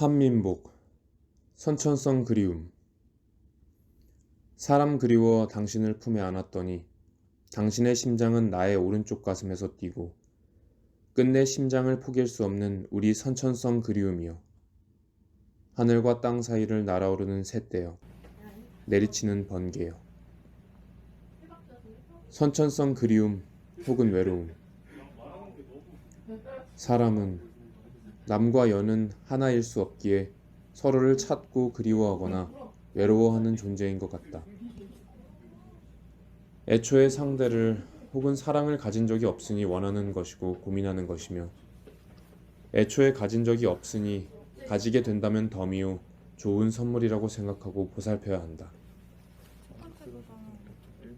한민복 선천성 그리움. 사람 그리워 당신을 품에 안았더니 당신의 심장은 나의 오른쪽 가슴에서 뛰고 끝내 심장을 포기할 수 없는 우리 선천성 그리움이여. 하늘과 땅 사이를 날아오르는 새떼여. 내리치는 번개여. 선천성 그리움 혹은 외로움. 사람은 남과 여는 하나일 수 없기에 서로를 찾고 그리워하거나 외로워하는 존재인 것 같다. 애초에 상대를 혹은 사랑을 가진 적이 없으니 원하는 것이고 고민하는 것이며 애초에 가진 적이 없으니 가지게 된다면 덤이요 좋은 선물이라고 생각하고 보살펴야 한다.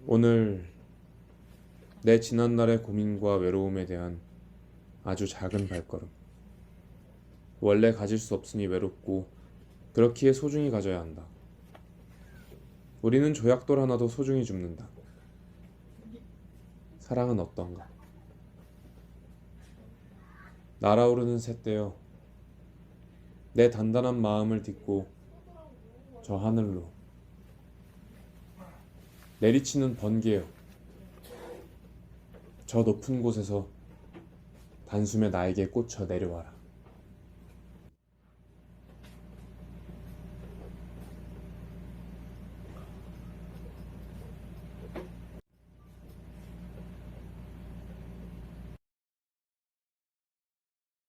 오늘 내 지난날의 고민과 외로움에 대한 아주 작은 발걸음. 원래 가질 수 없으니 외롭고 그렇기에 소중히 가져야 한다. 우리는 조약돌 하나도 소중히 줍는다. 사랑은 어떤가? 날아오르는 새떼여, 내 단단한 마음을 딛고 저 하늘로 내리치는 번개여, 저 높은 곳에서 단숨에 나에게 꽂혀 내려와라.